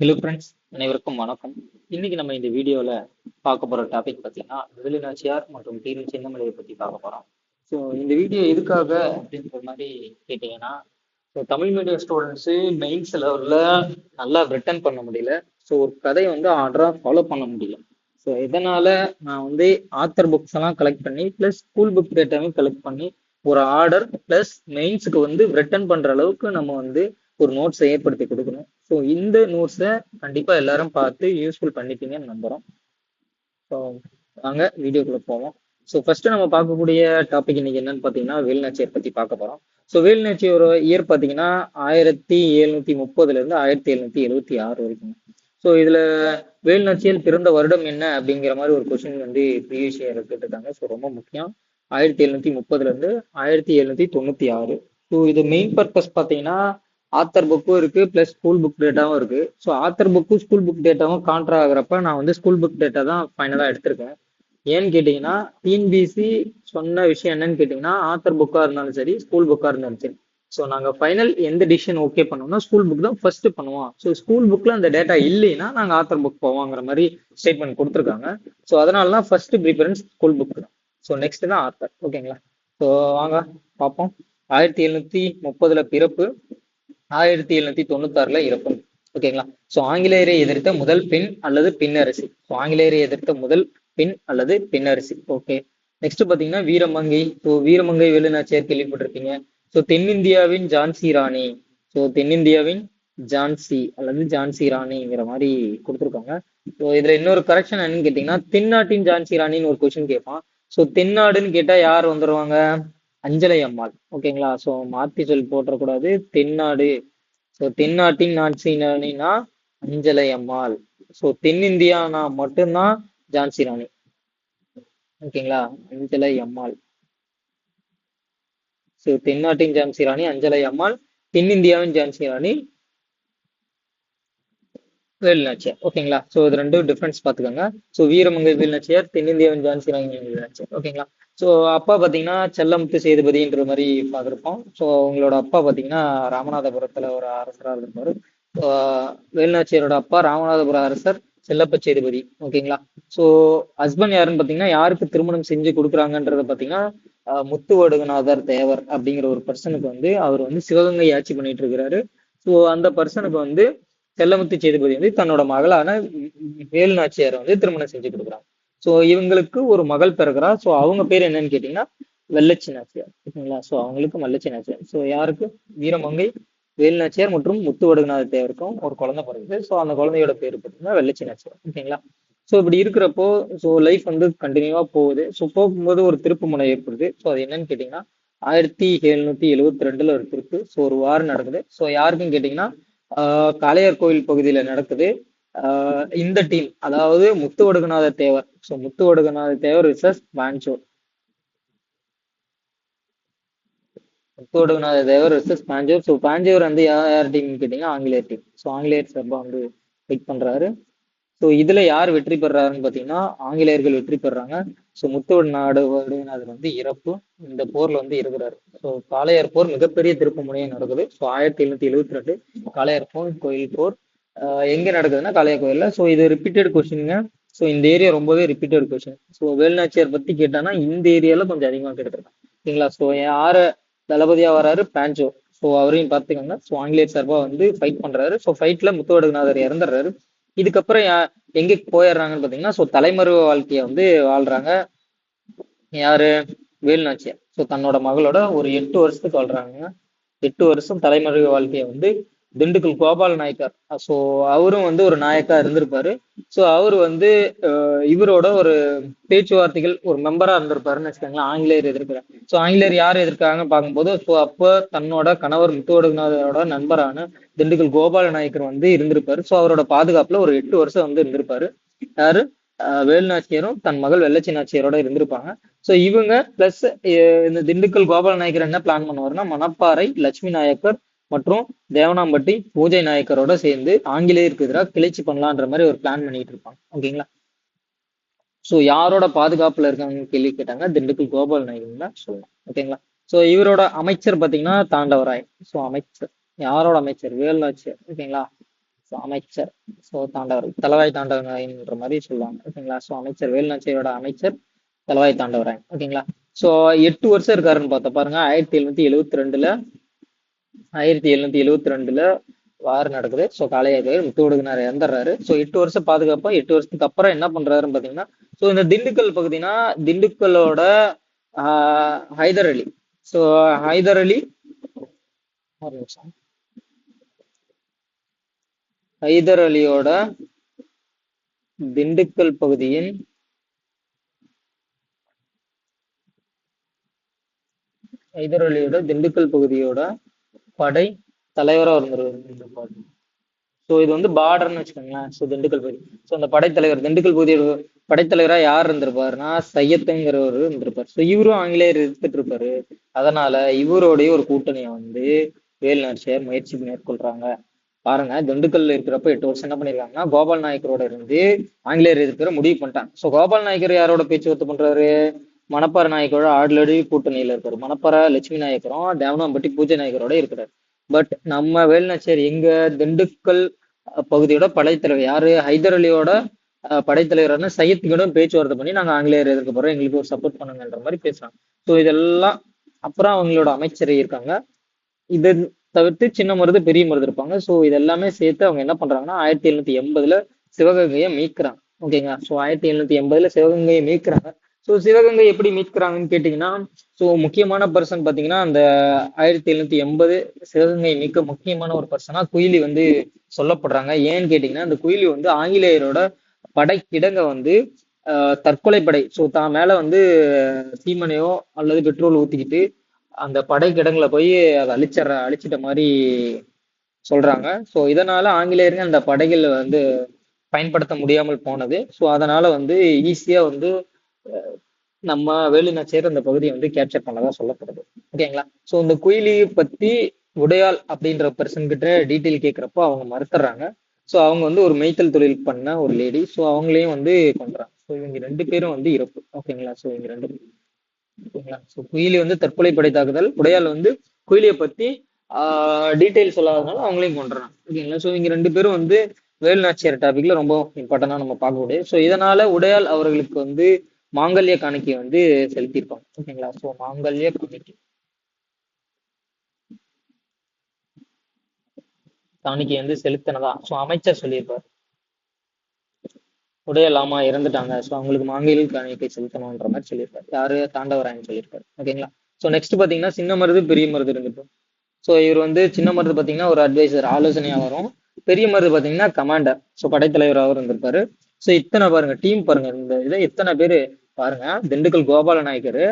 Hello friends அனைவருக்கும் வணக்கம். இன்னைக்கு நம்ம இந்த வீடியோவில் பார்க்க போகிற டாபிக் பார்த்தீங்கன்னா விழுநாச்சியார் மற்றும் தீரு சின்னமலையை பற்றி பார்க்க போகிறோம் ஸோ இந்த வீடியோ எதுக்காக அப்படின்ற மாதிரி கேட்டிங்கன்னா so Tamil medium students mains லெவலில் நல்லா ரிட்டர்ன் பண்ண முடியல. ஸோ ஒரு கதையை வந்து ஆர்டராக ஃபாலோ பண்ண முடியல. ஸோ இதனால் நான் வந்து ஆத்தர் புக்ஸ் எல்லாம் கலெக்ட் பண்ணி ப்ளஸ் ஸ்கூல் புக் டேட்டாவையும் கலெக்ட் பண்ணி ஒரு ஆர்டர் ப்ளஸ் மெயின்ஸுக்கு வந்து ரிட்டர்ன் பண்ணுற அளவுக்கு நம்ம வந்து ஒரு நோட்ஸை ஏற்படுத்தி கொடுக்கணும். ஸோ இந்த நோட்ஸை கண்டிப்பாக எல்லாரும் பார்த்து யூஸ்ஃபுல் பண்ணிப்பீங்கன்னு நம்புகிறோம் ஸோ வாங்க வீடியோக்குள்ளே போவோம். ஸோ ஃபர்ஸ்ட் நம்ம பார்க்கக்கூடிய டாபிக் இன்னைக்கு என்னன்னு பார்த்தீங்கன்னா வேல்நாச்சியர் பற்றி பார்க்க போகிறோம் ஸோ வேல்நாச்சியோட இயர் பார்த்தீங்கன்னா ஆயிரத்தி எழுநூத்தி முப்பதுலேருந்து ஆயிரத்தி எழுநூத்தி எழுபத்தி ஆறு வரைக்கும். ஸோ இதில் வேல்நாச்சியல் பிறந்த வருடம் என்ன அப்படிங்கிற மாதிரி ஒரு கொஸ்டின் வந்து ப்ரீவியஸ் கேட்டுருக்காங்க. ஸோ ரொம்ப முக்கியம். ஆயிரத்தி எழுநூத்தி முப்பதுலேருந்து ஆயிரத்தி எழுநூத்தி தொண்ணூற்றி ஆறு. ஸோ இது மெயின் பர்பஸ் பார்த்தீங்கன்னா ஆத்தர் புக்கும் இருக்கு பிளஸ் ஸ்கூல் புக் டேட்டாவும் இருக்கு. ஸோ ஆத்தர் புக்கும் ஸ்கூல் புக் டேட்டாவும் கான்ட்ரா ஆகுறப்ப நான் வந்து ஸ்கூல் புக் டேட்டா தான் ஃபைனலாக எடுத்திருக்கேன். ஏன்னு கேட்டிங்கன்னா டிஎன்பிசி சொன்ன விஷயம் என்னன்னு கேட்டிங்கன்னா ஆத்தர் புக்காக இருந்தாலும் சரி ஸ்கூல் புக்காக இருந்தாலும் சரி. ஸோ நாங்கள் ஃபைனல் எந்த டிசிஷன் ஓகே பண்ணோம்னா ஸ்கூல் புக் தான் ஃபர்ஸ்ட் பண்ணுவோம். ஸோ ஸ்கூல் புக்கில் அந்த டேட்டா இல்லைன்னா நாங்கள் ஆத்தர் புக் போவோங்கிற மாதிரி ஸ்டேட்மெண்ட் கொடுத்துருக்காங்க. ஸோ அதனால தான் ஃபர்ஸ்ட் ப்ரிஃபரன்ஸ் ஸ்கூல் புக் தான். ஸோ நெக்ஸ்ட் தான் ஆத்தர் ஓகேங்களா ஸோ வாங்க பார்ப்போம். ஆயிரத்தி எழுநூத்தி முப்பதுல பிறப்பு. ஆயிரத்தி எழுநூத்தி தொண்ணூத்தாறுல இறப்பு ஓகேங்களா? ஸோ ஆங்கிலேயரை எதிர்த்த முதல் பெண் அல்லது பின்னரசி. ஸோ ஆங்கிலேயரை எதிர்த்த முதல் பெண் அல்லது பின்னரசி. ஓகே. நெக்ஸ்ட் பாத்தீங்கன்னா வீரமங்கை. ஸோ வீரமங்கை வேலுநாச்சியார் கேள்விப்பட்டிருப்பீங்க ஸோ தென்னிந்தியாவின் ஜான்சி ராணி. ஸோ தென்னிந்தியாவின் ஜான்சி அல்லது ஜான்சி ராணிங்கிற மாதிரி கொடுத்துருக்காங்க. ஸோ இதுல இன்னொரு கரெக்ஷன் என்னன்னு கேட்டீங்கன்னா தென்னாட்டின் ஜான்சி ராணின்னு ஒரு கொஸ்டின் கேட்பான். ஸோ தென்னாடுன்னு கேட்டா யார் வந்துருவாங்க? அஞ்சலை அம்மாள். ஓகேங்களா ஸோ மாத்தி சொல் போட்டக்கூடாது தென்னாடு. ஸோ தென்னாட்டின் நாட்சி அஞ்சலை அம்மாள். ஸோ தென்னிந்தியானா மட்டும்தான் ஜான்சி ராணி ஓகேங்களா அஞ்சலை அம்மாள். ஸோ தென்னாட்டின் ஜான்சி ராணி அஞ்சலை அம்மாள். தென்னிந்தியாவின் ஜான்சி ராணி வேலுநாச்சியார். ஓகேங்களா ஸோ இது ரெண்டும் டிஃப்ரென்ஸ் பார்த்துக்கோங்க ஸோ வீரமங்கை வேலுநாச்சியார் தென்னிந்தியாவின் ஜான்சி ராணி வேலுநாச்சியார். ஓகேங்களா ஸோ அப்பா பார்த்தீங்கன்னா செல்லமுத்து சேதுபதின்ற மாதிரி பார்த்துருப்போம். ஸோ உங்களோட அப்பா பார்த்தீங்கன்னா ராமநாதபுரத்தில் ஒரு அரசராக இருந்திருப்பாரு. வேலுநாச்சியரோட அப்பா ராமநாதபுர அரசர் செல்லப்ப சேதுபதி. ஓகேங்களா ஸோ ஹஸ்பண்ட் யாருன்னு பார்த்தீங்கன்னா யாருக்கு திருமணம் செஞ்சு கொடுக்குறாங்கன்றத பார்த்தீங்கன்னா முத்துவடுகநாதர் தேவர் அப்படிங்கிற ஒரு பர்சனுக்கு வந்து அவர் வந்து சிவகங்கை ஆட்சி பண்ணிட்டு இருக்கிறாரு. ஸோ அந்த பர்சனுக்கு வந்து செல்லமுத்து சேதுபதி வந்து தன்னோட மகளான வேலுநாச்சியாரை வந்து திருமணம் செஞ்சு கொடுக்குறாங்க. ஸோ இவங்களுக்கு ஒரு மகள் பிறகுறா ஸோ அவங்க பேர் என்னன்னு கேட்டீங்கன்னா வெள்ளச்சி நாச்சியார். ஓகேங்களா? ஸோ அவங்களுக்கு வெள்ளச்சி நாச்சியார். ஸோ யாருக்கு? வீரமங்கை வேலுநாச்சியார் மற்றும் முத்து வடுகநாத தேவருக்கும் ஒரு குழந்தை பிறகுது ஸோ அந்த குழந்தையோட பேர் பார்த்தீங்கன்னா வெள்ளச்சி நாச்சியார். ஓகேங்களா? ஸோ இப்படி இருக்கிறப்போ ஸோ லைஃப் வந்து கண்டினியூவா போகுது. ஸோ போகும்போது ஒரு திருப்பு முனை ஏற்படுது. ஸோ அது என்னன்னு கேட்டீங்கன்னா ஆயிரத்தி எழுநூத்தி எழுவத்தி ரெண்டுல ஒரு திருப்பு. ஸோ ஒரு வாரம் நடக்குது. ஸோ யாருக்குன்னு கேட்டீங்கன்னா காளையார் கோவில் பகுதியில நடக்குது. இந்த டீம் அதாவது முத்து வடுகநாத தேவர். ஸோ முத்து வடுகநாத தேவர் விசஸ் பாஞ்சோ முத்து வடுகநாத தேவர் விசஸ் பாஞ்சோர் ஸோ பாஞ்சோர் வந்து யார் யார் டீம் கேட்டீங்கன்னா ஆங்கிலேயர் டீம் ஸோ ஆங்கிலேயர் சார்பாக வந்து வெயிட் பண்றாரு. ஸோ இதுல யார் வெற்றி பெறாருன்னு பார்த்தீங்கன்னா ஆங்கிலேயர்கள் வெற்றி பெறாங்க. ஸோ முத்துவடு நாடு வடுகநாதர் வந்து இறப்பு. இந்த போர்ல வந்து இருக்கிறாரு. ஸோ காளையார் போர் மிகப்பெரிய திருப்பு முனையம் நடக்குது. ஸோ ஆயிரத்தி எழுநூத்தி எழுபத்தி ரெண்டு காளையார் போர் கோயில் போர். எங்க நடக்குதுன்னா காளையா கோயில்ல ஸோ இது ரிப்பீட்டட் கொஸ்டின்ங்க ஸோ இந்த ஏரியா ரொம்பவே ரிப்பீட்டட் கொஸ்டின் ஸோ வேலுநாச்சியார் பத்தி கேட்டானா இந்த ஏரியால கொஞ்சம் அதிகமாக கேட்டுருக்காங்க. ஓகேங்களா ஸோ யார தளபதியா வராரு பேஞ்சோ ஸோ அவரையும் பார்த்துக்கோங்க. ஸோ ஆங்கிலேயர் சார்பாக வந்து ஃபைட் பண்றாரு. ஸோ ஃபைட்ல முத்துவடுகநாதர் இறந்துடுறாரு. இதுக்கப்புறம் எங்க போயிடுறாங்கன்னு பாத்தீங்கன்னா ஸோ தலைமறைவு வாழ்க்கைய வந்து வாழ்றாங்க. யாரு? வேலுநாச்சியார். ஸோ தன்னோட மகளோட ஒரு எட்டு வருஷத்துக்கு வாழ்றாங்க. எட்டு வருஷம் தலைமறைவு வாழ்க்கைய வந்து திண்டுக்கல் கோபால் நாயக்கர். ஸோ அவரும் வந்து ஒரு நாயக்கா இருந்திருப்பாரு. ஸோ அவர் வந்து இவரோட ஒரு பேச்சுவார்த்தைகள் ஒரு மெம்பரா இருந்திருப்பாருன்னு வச்சுக்கோங்களேன். ஆங்கிலேயர் எதிர்க்கிறார் ஸோ ஆங்கிலேயர் யார் எதிர்க்காங்கன்னு பார்க்கும்போது ஸோ அப்போ தன்னோட கணவர் முத்துவடுகநாதரோட நண்பரான திண்டுக்கல் கோபால நாயக்கர் வந்து இருந்திருப்பாரு. ஸோ அவரோட பாதுகாப்புல ஒரு எட்டு வருஷம் வந்து இருந்திருப்பாரு. யாரு? வேலுநாச்சியரும் தன் மகள் வெள்ளச்சி நாச்சியரோட இருந்திருப்பாங்க. ஸோ இவங்க பிளஸ் இந்த திண்டுக்கல் கோபால நாயக்கர் என்ன பிளான் பண்ணுவாருன்னா மணப்பாறை லட்சுமி நாயக்கர் மற்றும் தேவனாம்பட்டி பூஜை நாயக்கரோட சேர்ந்து ஆங்கிலேயருக்கு எதிராக கிளர்ச்சி பண்ணலான்ற மாதிரி ஒரு பிளான் பண்ணிட்டு இருப்பாங்க. ஓகேங்களா ஸோ யாரோட பாதுகாப்புல இருக்காங்கன்னு கேள்வி கேட்டாங்க. திண்டுக்கல் கோபால் நாயகன் தான் சொல்லலாம். ஓகேங்களா ஸோ இவரோட அமைச்சர் பார்த்தீங்கன்னா தாண்டவராய். ஸோ அமைச்சர். யாரோட அமைச்சர்? வேலுநாச்சியர் ஓகேங்களா ஸோ அமைச்சர். ஸோ தாண்டவர் தலவாய் தாண்டவராயன்ற மாதிரி சொல்லுவாங்க. ஓகேங்களா ஸோ அமைச்சர் வேலுநாச்சியரோட அமைச்சர் தலவாய் தாண்டவராயன் ஓகேங்களா ஸோ எட்டு வருஷம் இருக்காருன்னு பார்த்தா பாருங்க ஆயிரத்தி எழுநூத்தி எழுவத்தி ரெண்டுல ஆயிரத்தி எழுநூத்தி எழுவத்தி ரெண்டுல வார் நடக்குது. ஸோ காளையாதேவர் முத்துவடுகினார் இறந்துடுறாரு. ஸோ எட்டு வருஷம் பாதுகாப்பா எட்டு வருஷத்துக்கு அப்புறம் என்ன பண்றாருன்னு பாத்தீங்கன்னா ஸோ இந்த திண்டுக்கல் பகுதினா திண்டுக்கலோட ஹைதர் அலி. ஸோ ஹைதர் அலி ஒரு நிமிஷம். ஹைதர் அலியோட திண்டுக்கல் பகுதியின் ஹைதர் அலியோட திண்டுக்கல் பகுதியோட படை தலைவரா இருந்திருப்பாரு ஸோ இது வந்து பார்டர்னு வச்சுக்கோங்களேன். ஸோ திண்டுக்கல் பகுதி. ஸோ அந்த படைத்தலைவர் திண்டுக்கல் பகுதியோட படைத்தலைவரா யார் இருந்திருப்பாருன்னா சையத்துங்கிறவர் இருந்திருப்பார். ஸோ இவரும் ஆங்கிலேயர் எடுத்துட்டு இருப்பாரு அதனால இவரோடைய ஒரு கூட்டணியை வந்து வேலுநாச்சியார் முயற்சி மேற்கொள்றாங்க. பாருங்க திண்டுக்கல்ல இருக்கிறப்ப எட்டு வருஷம் என்ன பண்ணிருக்காங்கன்னா கோபால் நாயக்கரோட இருந்து ஆங்கிலேயர் இருக்கிற முடிவு பண்ணிட்டாங்க. ஸோ கோபால் நாயக்கர் யாரோட பேச்சுவார்த்தை பண்றாரு? மணப்பாறை நாயக்கரோட ஆடலடி கூட்டணியில இருக்காரு. மணப்பாறை லட்சுமி நாயக்கரும் தேவனாம்பட்டி பூஜை நாயக்கரோட இருக்கிறார். பட் நம்ம வேலுநாச்சியார் எங்க திண்டுக்கல் பகுதியோட படைத்தலைவர் யாரு? ஹைதர் அலியோட படைத்தலைவரான சையத்துக்கிடம் பேச்சுவார்த்தை பண்ணி நாங்க ஆங்கிலேயர் எதிர்க்க போறோம். எங்களுக்கு ஒரு சப்போர்ட் பண்ணுங்கன்ற மாதிரி பேசுறாங்க. ஸோ இதெல்லாம் அப்புறம் அவங்களோட அமைச்சர் இருக்காங்க. இதை தவிர்த்து சின்ன மருது பெரிய மருது இருப்பாங்க. ஸோ இதெல்லாமே சேர்த்து அவங்க என்ன பண்றாங்கன்னா ஆயிரத்தி எழுநூத்தி எண்பதுல சிவகங்கையை மீட்கிறாங்க. ஓகேங்களா ஸோ ஆயிரத்தி எழுநூத்தி எண்பதுல சிவகங்கையை மீட்கிறாங்க. ஸோ சிவகங்கை எப்படி மீட்கிறாங்கன்னு கேட்டிங்கன்னா ஸோ முக்கியமான பர்சன் பார்த்தீங்கன்னா அந்த ஆயிரத்தி எழுநூத்தி எண்பது சிவகங்கை மிக்க முக்கியமான ஒரு பர்சனாக குயிலி வந்து சொல்லப்படுறாங்க. ஏன்னு கேட்டிங்கன்னா அந்த குயிலி வந்து ஆங்கிலேயரோட படைக்கிடங்க வந்து தற்கொலை படை. ஸோ தான் மேலே வந்து சீமனையோ அல்லது பெட்ரோல் ஊற்றிக்கிட்டு அந்த படை கிடங்குல போய் அதை அழிச்சிடுற அழிச்சிட்ட மாதிரி சொல்றாங்க. ஸோ இதனால ஆங்கிலேயருங்க அந்த படைகள் வந்து பயன்படுத்த முடியாமல் போனது. ஸோ அதனால வந்து ஈஸியா வந்து நம்ம வேலுநாச்சியார் அந்த பகுதியை வந்து கேப்சர் பண்ணதா சொல்லப்படுது. ஓகேங்களா? ஸோ இந்த குயிலி பத்தி உடையாள் அப்படின்ற பர்சன் கிட்ட டீட்டெயில் கேட்குறப்போ அவங்க மறுத்துறாங்க. ஸோ அவங்க வந்து ஒரு மெய்த்தல் தொழில் பண்ண ஒரு லேடி ஸோ அவங்களையும் வந்து பண்றாங்க ஸோ இவங்க ரெண்டு பேரும் வந்து இறப்பு. ஓகேங்களா? ஸோ இவங்க ரெண்டு பேரும். ஓகேங்களா? ஸோ குயிலி வந்து தற்கொலை படை தாக்குதல். உடையாள் வந்து குயிலியை பத்தி டீட்டெயில் சொல்லாதனால அவங்களையும் கொண்டுறாங்க ஓகேங்களா? ஸோ இவங்க ரெண்டு பேரும் வந்து வேலுநாச்சியார் டாபிக்ல ரொம்ப இம்பார்ட்டண்டா நம்ம பார்க்கக்கூடிய. ஸோ இதனால உடையால் அவர்களுக்கு வந்து மாங்கல்ய காணிக்கை வந்து செலுத்தியிருப்பாங்க ஓகேங்களா? ஸோ மாங்கல்ய காணிக்கை. காணிக்கை வந்து செலுத்தினதா? ஸோ அமைச்சர் சொல்லியிருப்பார். உடையலாமா இறந்துட்டாங்க. ஸோ அவங்களுக்கு மாங்கல் காணிக்கை செலுத்தணுன்ற மாதிரி சொல்லியிருப்பார். யாரு? தாண்டவராயன் சொல்லியிருப்பார். ஓகேங்களா? ஸோ நெக்ஸ்ட் பார்த்தீங்கன்னா சின்ன மருது பெரிய மருது இருந்துட்டு ஸோ இவர் வந்து சின்ன மருது பார்த்தீங்கன்னா ஒரு அட்வைசர் ஆலோசனையாக வரும் பெரிய மருது பார்த்தீங்கன்னா கமாண்டர் ஸோ படைத்தலைவராகவும் இருந்திருப்பாரு. ஸோ இத்தனை பாருங்க டீம் பாருங்க. இந்த இதை எத்தனை பேர் பாருங்க. திண்டுக்கல் கோபால நாயக்கர்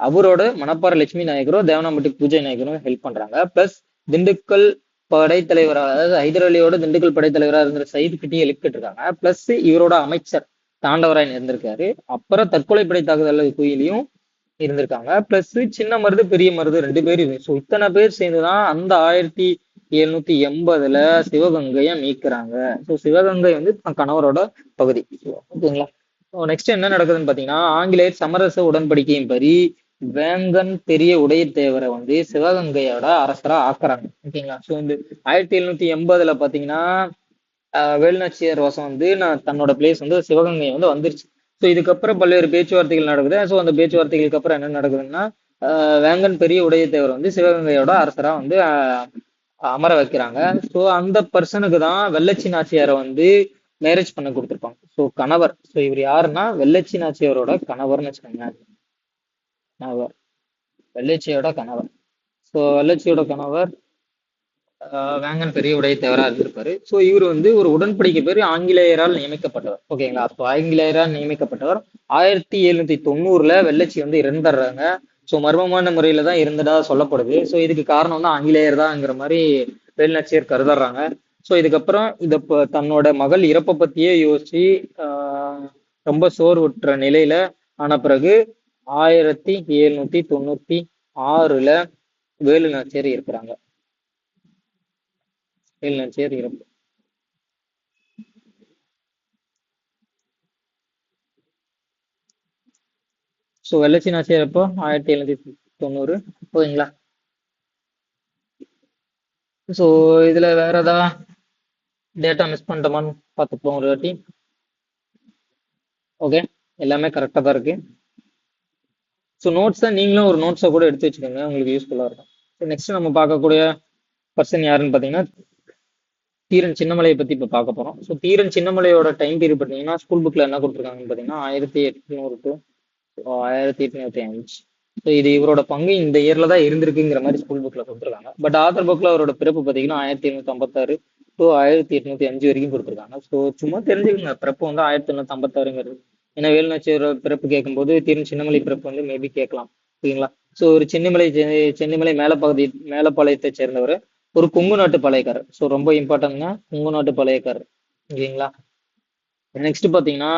அவரோட மணப்பாறை லட்சுமி நாயக்கரும் தேவனாம்பட்டி பூஜை நாயக்கரும் ஹெல்ப் பண்றாங்க. பிளஸ் திண்டுக்கல் படைத்தலைவராக அதாவது ஹைதர் அலியோட திண்டுக்கல் படைத்தலைவராக இருந்த சயிது கிட்டையும் ஹெல்ப் இருக்காங்க பிளஸ் இவரோட அமைச்சர் தாண்டவராயன் இருந்திருக்காரு. அப்புறம் தற்கொலை படை தாக்குதல் குயிலையும் இருந்திருக்காங்க. பிளஸ் சின்ன மருது பெரிய மருது ரெண்டு பேர். ஸோ இத்தனை பேர் சேர்ந்துதான் அந்த ஆயிரத்தி எழுநூத்தி எண்பதுல சிவகங்கையை மீட்கிறாங்க. ஸோ சிவகங்கை வந்து கணவரோட பகுதி. ஓகேங்களா? ஸோ நெக்ஸ்ட் என்ன நடக்குதுன்னு பாத்தீங்கன்னா ஆங்கிலேயர் சமரச உடன்படிக்கையின் படி வேங்கன் பெரிய உடையத்தேவரை வந்து சிவகங்கையோட அரசரா ஆக்குறாங்க. ஓகேங்களா? ஸோ இந்த ஆயிரத்தி எழுநூத்தி எண்பதுல பாத்தீங்கன்னா ஆஹ் வேலுநாச்சியார் வசம் வந்து நான் தன்னோட பிளேஸ் வந்து சிவகங்கை வந்து வந்துருச்சு. ஸோ இதுக்கப்புறம் பல்வேறு பேச்சுவார்த்தைகள் நடக்குது. ஸோ அந்த பேச்சுவார்த்தைகளுக்கு அப்புறம் என்ன நடக்குதுன்னா வேங்கன் பெரிய உடையத்தேவர் வந்து சிவகங்கையோட அரசரா வந்து அமர வைக்கிறாங்க. ஸோ அந்த பர்சனுக்கு தான் வெள்ளச்சி நாச்சியாரை வந்து மேரேஜ் பண்ண கொடுத்துருப்பாங்க. ஸோ கணவர். ஸோ இவர் யாருன்னா வெள்ளச்சி நாச்சியாரோட கணவர்னு வச்சுக்கோங்க கணவர். வெள்ளச்சியோட கணவர். ஸோ வெள்ளச்சியோட கணவர் ஆஹ் வேங்கன் பெரிய உடையத்தேவரா இருந்திருப்பாரு ஸோ இவர் வந்து ஒரு உடன்படிக்கை பேர் ஆங்கிலேயரால் நியமிக்கப்பட்டவர். ஓகேங்களா ஸோ ஆங்கிலேயரால் நியமிக்கப்பட்டவர். ஆயிரத்தி எழுநூத்தி தொண்ணூறுல வெள்ளச்சி வந்து இறந்துடுறாங்க. ஸோ மர்மமான முறையில தான் இருந்ததா சொல்லப்படுது. ஸோ இதுக்கு காரணம் தான் ஆங்கிலேயர் தான்ங்கிற மாதிரி வேலுநாச்சியார் கருதுறாங்க. ஸோ இதுக்கப்புறம் இத தன்னோட மகள் இறப்பை பத்தியே யோசிச்சு ஆஹ் ரொம்ப சோர்வுற்ற நிலையில ஆன பிறகு ஆயிரத்தி எழுநூத்தி தொண்ணூத்தி ஆறுல வேலுநாச்சியார் இருக்கிறாங்க வேலுநாச்சியார் இறப்பு. ஸோ வெள்ளச்சி நாச்சியார் ஆயிரத்தி எழுநூத்தி தொண்ணூறு. ஓகேங்களா? ஸோ இதில் வேற ஏதாவது டேட்டா மிஸ் பண்ணிட்டோமான்னு பார்த்துப்போம் ஒரு வாட்டி. ஓகே எல்லாமே கரெக்டாக தான் இருக்கு. ஸோ நோட்ஸை நீங்களும் ஒரு நோட்ஸை கூட எடுத்து வச்சுக்கோங்க. உங்களுக்கு யூஸ்ஃபுல்லாக இருக்கும். ஸோ நெக்ஸ்ட் நம்ம பார்க்கக்கூடிய பர்சன் யாருன்னு பார்த்தீங்கன்னா தீரன் சின்னமலையை பற்றி இப்போ பார்க்க போகிறோம் ஸோ தீரன் சின்னமலையோட டைம் பீரியட் பார்த்தீங்கன்னா ஸ்கூல் புக்கில் என்ன கொடுத்துருக்காங்கன்னு பார்த்தீங்கன்னா ஆயிரத்தி எட்நூறு டு ஆயிரத்தி எட்நூத்தி அஞ்சு. ஸோ இது இவரோட பங்கு இந்த இயர்ல தான் இருந்திருக்குங்கிற மாதிரி ஸ்கூல் புக்கில் கொடுத்துருக்காங்க. பட் ஆத்தர் புக்கில் அவரோட பிறப்பு பார்த்தீங்கன்னா ஆயிரத்தி எண்ணூத்தி ஐம்பத்தாறு டு ஆயிரத்தி எட்நூத்தி அஞ்சு வரைக்கும் கொடுத்துருக்காங்க. ஸோ சும்மா தெரிஞ்சுக்கோங்க பிறப்பு வந்து ஆயிரத்தி எண்ணூத்தி ஐம்பத்தாறுங்கிறது. ஏன்னா வேலுநாச்சியோட பிறப்பு கேட்கும்போது தீரன் சின்னமலை பிறப்பு வந்து மேபி கேட்கலாம். ஓகேங்களா ஸோ ஒரு சென்னிமலை சென்னிமலை மேலப்பகுதி மேலப்பாளையத்தை சேர்ந்தவர். ஒரு கொங்கு நாட்டு பழையக்காரர். ஸோ ரொம்ப இம்பார்ட்டன்ட்னா கொங்கு நாட்டு பழையக்காரர். ஓகேங்களா நெக்ஸ்ட் பார்த்தீங்கன்னா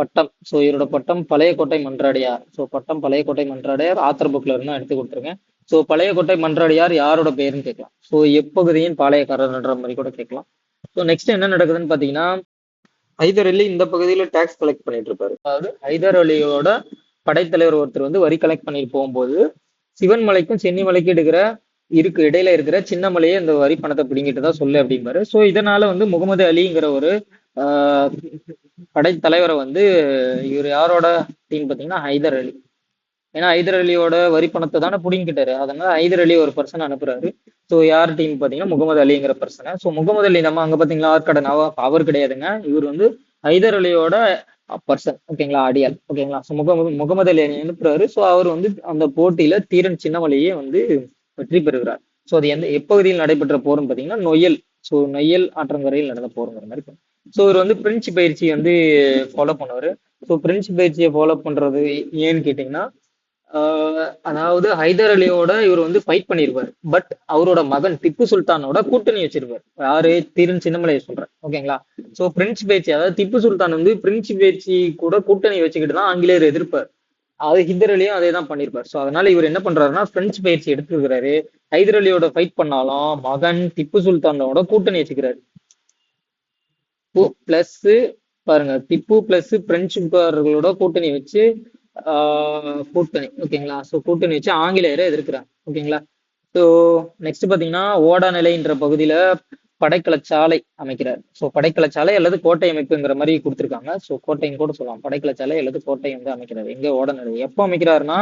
பட்டம். ஸோ இவரோட பட்டம் பழைய கோட்டை மன்றாடியார். ஸோ பட்டம் பழைய கோட்டை மன்றாடியார் ஆத்தர் புக்ல இருந்து எடுத்து கொடுத்துருக்கேன். ஸோ பழைய கோட்டை மன்றாடியார் யாரோட பேருன்னு கேட்கலாம். ஸோ எப்பகுதியின் பாளையக்காரர்ன்ற மாதிரி கூட கேட்கலாம். ஸோ நெக்ஸ்ட் என்ன நடக்குதுன்னு பார்த்தீங்கன்னா ஹைதர் அலி இந்த பகுதியில டேக்ஸ் கலெக்ட் பண்ணிட்டு இருப்பாரு. அதாவது ஹைதர் அலியோட படைத்தலைவர் ஒருத்தர் வந்து வரி கலெக்ட் பண்ணிட்டு போகும்போது சிவன் மலைக்கும் சென்னி மலைக்கும் எடுக்கிற இருக்கு இடையில இருக்கிற சின்ன மலையே இந்த வரி பணத்தை பிடிங்கிட்டு தான் சொல்லு அப்படிம்பாரு. ஸோ இதனால வந்து முகமது அலிங்கிற ஒரு படைத்தலைவரை வந்து இவர் யாரோட டீம் பார்த்தீங்கன்னா ஹைதர் அலி. ஏன்னா ஹைதர் அலியோட வரி பணத்தை தானே பிடிங்கிட்டாரு. அதனால ஹைதர் அலி ஒரு பர்சன் அனுப்புறாரு. ஸோ யார் டீம் பார்த்தீங்கன்னா முகமது அலிங்கிற பர்சனை ஸோ முகமது அலி நம்ம அங்கே பார்த்தீங்களா? ஆற்காடு நவாப் அவர் கிடையாதுங்க. இவர் வந்து ஹைதர் அலியோட பர்சன் ஓகேங்களா? அடியால் ஓகேங்களா? ஸோ முகமது முகமது அலி அனுப்புறாரு. ஸோ அவர் வந்து அந்த போட்டியில தீரன் சின்னமலையே வந்து வெற்றி பெறுகிறார். ஸோ அது எந்த எப்பகுதியில் நடைபெற்ற போர்னு பார்த்தீங்கன்னா நொய்யல். ஸோ நொய்யல் ஆற்றங்கரையில் நடந்த போருங்கிற மாதிரி ஸோ இவர் வந்து பிரெஞ்சு பயிற்சி வந்து ஃபாலோ பண்ணுவார் ஸோ பிரெஞ்சு பயிற்சியை ஃபாலோ பண்ணுறது ஏன்னு கேட்டிங்கன்னா அதாவது ஹைதர் அலியோட இவர் வந்து ஃபைட் பண்ணியிருப்பார் பட் அவரோட மகன் திப்பு சுல்தானோட கூட்டணி வச்சிருப்பார். யாரு? திருன் சின்னமலையை சொல்றேன். ஓகேங்களா ஸோ பிரெஞ்சு பயிற்சி அதாவது திப்பு சுல்தான் வந்து பிரெஞ்சு பயிற்சி கூட கூட்டணி வச்சுக்கிட்டு தான் ஆங்கிலேயர் எதிர்ப்பார். அது ஹிதர் அலியும் அதே தான் பண்ணியிருப்பார் ஸோ அதனால இவர் என்ன பண்றாருன்னா பிரெஞ்சு பயிற்சி எடுத்துருக்கிறாரு. ஹைதர் அலியோட ஃபைட் பண்ணாலும் மகன் திப்பு சுல்தானோட கூட்டணி வச்சுக்கிறாரு. பிளஸ் பாருங்க. திப்பு பிளஸ் பிரெஞ்சுக்காரர்களோட கூட்டணி வச்சு கூட்டணி. ஓகேங்களா? ஸோ கூட்டணி வச்சு ஆங்கிலேயரை எதிர்க்கிறாங்க ஓகேங்களா? ஸோ நெக்ஸ்ட் பார்த்தீங்கன்னா ஓடாநிலைன்ற பகுதியில் படைக்கலச்சாலை அமைக்கிறார். ஸோ படைக்கலச்சாலை அல்லது கோட்டை அமைப்புங்கிற மாதிரி கொடுத்துருக்காங்க. ஸோ கோட்டைன்னு கூட சொல்லலாம். படைக்கலச்சாலை அல்லது கோட்டை வந்து அமைக்கிறார். எங்க ஓடநிலை? எப்போ அமைக்கிறாருன்னா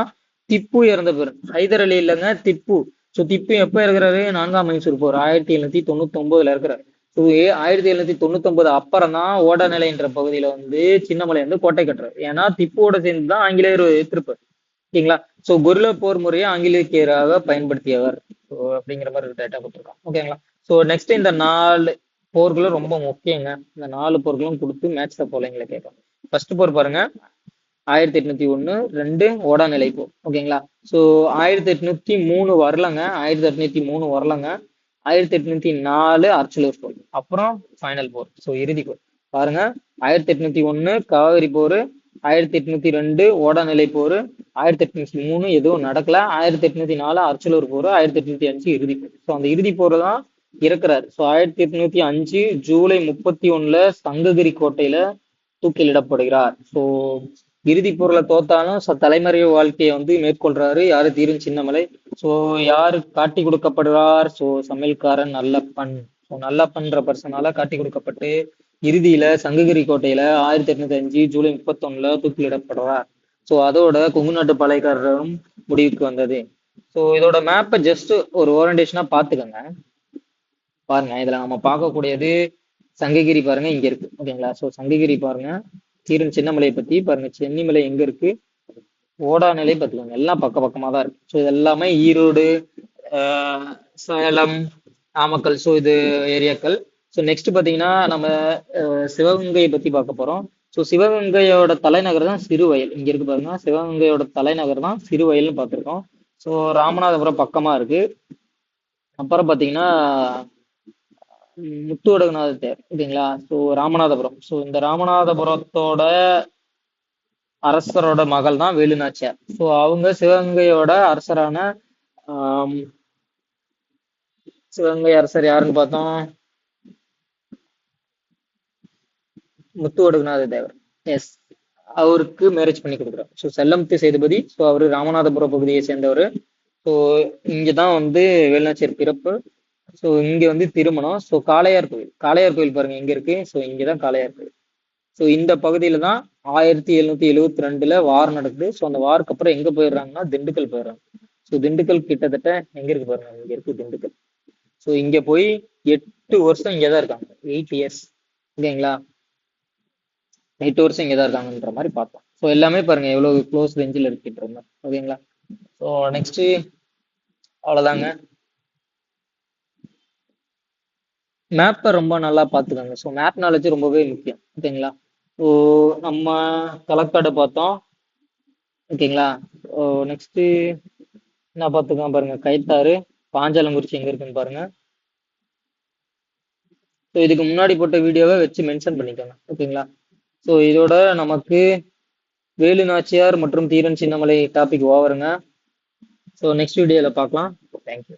திப்பு இறந்த பேர் ஹைதர் அலி இல்லைங்க திப்பு. ஸோ திப்பு எப்போ இருக்கிறாரு நான்காம் மைசூர் போர். ஆயிரத்தி எழுநூத்தி தொண்ணூத்தி ஒன்பதுல இருக்கிறார் ஸோ ஆயிரத்தி எழுநூத்தி தொண்ணூத்தி ஒன்பது அப்புறம் தான் ஓடநிலைன்ற பகுதியில வந்து சின்னமலை வந்து கோட்டை கட்டுறாரு. ஏன்னா திப்புவோட சேர்ந்து தான் ஆங்கிலேயர் எதிர்ப்பார் ஓகேங்களா ஸோ கொரில்லா போர் முறையை ஆங்கிலேயருக்கு பயன்படுத்தியவர். ஸோ அப்படிங்கிற மாதிரி டேட்டா கொடுத்துருக்கான் ஓகேங்களா? ஸோ நெக்ஸ்ட் இந்த நாலு போர்களும் ரொம்ப முக்கியங்க. இந்த நாலு போர்களும் கொடுத்து மேட்ச்ல போலங்களை கேட்கும் ஃபர்ஸ்ட் போர் பாருங்க. ஆயிரத்தி எட்நூத்தி ஒன்று ரெண்டு ஓடநிலை போர். ஓகேங்களா? ஸோ ஆயிரத்தி எட்நூத்தி மூணு வரலங்க. ஆயிரத்தி எட்நூத்தி மூணு வரலங்க. ஆயிரத்தி எட்நூத்தி நாலு அர்ச்சலூர் போர் அப்புறம் ஃபைனல் போர் ஸோ இறுதி போர் பாருங்க. ஆயிரத்தி எட்நூத்தி ஒன்னு காவிரி போர் ஆயிரத்தி எட்நூத்தி ரெண்டு ஓடநிலை போர் ஆயிரத்தி எட்நூத்தி மூணு எதுவும் நடக்கல. ஆயிரத்தி எட்நூத்தி நாலு அர்ச்சலூர் போர் ஆயிரத்தி எட்நூத்தி அஞ்சு இறுதி போர். ஸோ அந்த இறுதி போர் தான் இறக்குறாரு. ஸோ ஆயிரத்தி எட்நூத்தி அஞ்சு ஜூலை முப்பத்தி ஒண்ணுல சங்ககிரி கோட்டையில தூக்கிலிடப்படுகிறார். ஸோ இறுதி பொருளை தோத்தாலும் தலைமறைவு வாழ்க்கையை வந்து மேற்கொள்றாரு. யாரு தீரும் சின்னமலை. ஸோ யாரு காட்டி கொடுக்கப்படுறார் ஸோ சமையல்காரன் நல்லப்பன். ஸோ நல்லப்பன்ற பர்சனால காட்டி கொடுக்கப்பட்டு இறுதியில சங்ககிரி கோட்டையில ஆயிரத்தி எட்நூத்தி அஞ்சு ஜூலை முப்பத்தொன்னுல தூக்கிலிடப்படுறார். ஸோ அதோட கொங்கு நாட்டு பழையக்காரரும் முடிவுக்கு வந்தது. ஸோ இதோட மேப்பை ஜஸ்ட் ஒரு ஓரியன்டேஷனா பாத்துக்கோங்க பாருங்க இதுல நம்ம பார்க்கக்கூடியது சங்ககிரி பாருங்க இங்க இருக்கு. ஓகேங்களா? ஸோ சங்ககிரி பாருங்க. தீரன் சின்னமலையை பத்தி பாருங்க. சென்னிமலை எங்க இருக்கு? ஓடாநிலை பார்த்துக்கோங்க. எல்லாம் பக்க பக்கமா தான் இருக்கு. ஸோ இது எல்லாமே ஈரோடு சேலம் நாமக்கல் ஸோ இது ஏரியாக்கள். ஸோ நெக்ஸ்ட் பார்த்தீங்கன்னா நம்ம சிவகங்கையை பத்தி பார்க்க போறோம். ஸோ சிவகங்கையோட தலைநகர் தான் சிறுவயல். இங்க இருக்கு பாருங்க. சிவகங்கையோட தலைநகர் தான் சிறுவயல்னு பார்த்துருக்கோம். ஸோ ராமநாதபுரம் பக்கமா இருக்கு. அப்புறம் பார்த்தீங்கன்னா முத்துவடகுநாத தேர் ஓகேங்களா ஸோ ராமநாதபுரம். ஸோ இந்த ராமநாதபுரத்தோட அரசரோட மகள் தான் வேலுநாச்சியார். ஸோ அவங்க சிவகங்கையோட அரசரான சிவகங்கை அரசர் யாருன்னு பார்த்தோம்? முத்துவடுகுநாத தேவர். எஸ் அவருக்கு மேரேஜ் பண்ணி கொடுக்குறாரு. ஸோ செல்லமுத்து சேதுபதி ஸோ அவர் ராமநாதபுரம் பகுதியை சேர்ந்தவர். ஸோ இங்கதான் வந்து வேலுநாச்சியார் பிறப்பு. ஸோ இங்க வந்து திருமணம். ஸோ காளையார் கோயில். காளையார் கோயில் பாருங்க எங்க இருக்கு? ஸோ இங்கதான் காளையார் கோயில். ஸோ இந்த பகுதியில தான் ஆயிரத்தி எழுநூத்தி எழுவத்தி ரெண்டுல வார் நடக்குது. ஸோ அந்த வாருக்கு அப்புறம் எங்க போயிடுறாங்கன்னா திண்டுக்கல் போயிடுறாங்க. ஸோ திண்டுக்கல் கிட்டத்தட்ட எங்க இருக்கு பாருங்க இங்க இருக்கு திண்டுக்கல். ஸோ இங்க போய் எட்டு வருஷம் இங்கே தான் இருக்காங்க. எயிட் இயர்ஸ் ஓகேங்களா? எட்டு வருஷம் இங்கே தான் இருக்காங்கன்ற மாதிரி பார்த்தோம். ஸோ எல்லாமே பாருங்க எவ்வளோ க்ளோஸ் ரேஞ்சில் இருக்கின்ற மாதிரி. ஓகேங்களா? ஸோ நெக்ஸ்ட் அவ்வளோதாங்க மேப்பை ரொம்ப நல்லா பார்த்துக்கோங்க ஸோ மேப் நாலேஜ் ரொம்பவே முக்கியம். ஓகேங்களா? ஸோ நம்ம களக்காடு பார்த்தோம். ஓகேங்களா? ஸோ நெக்ஸ்ட்டு என்ன பார்த்துக்கலாம் பாருங்கள் கைத்தாறு பாஞ்சாலங்குறிச்சி எங்கே இருக்குன்னு பாருங்கள் ஸோ இதுக்கு முன்னாடி போட்ட வீடியோவை வச்சு மென்ஷன் பண்ணிக்கோங்க. ஓகேங்களா? ஸோ இதோட நமக்கு வேலு நாச்சியார் மற்றும் தீரன் சின்னமலை டாபிக் ஓவருங்க ஸோ நெக்ஸ்ட் வீடியோவில் பார்க்கலாம் தேங்க்யூ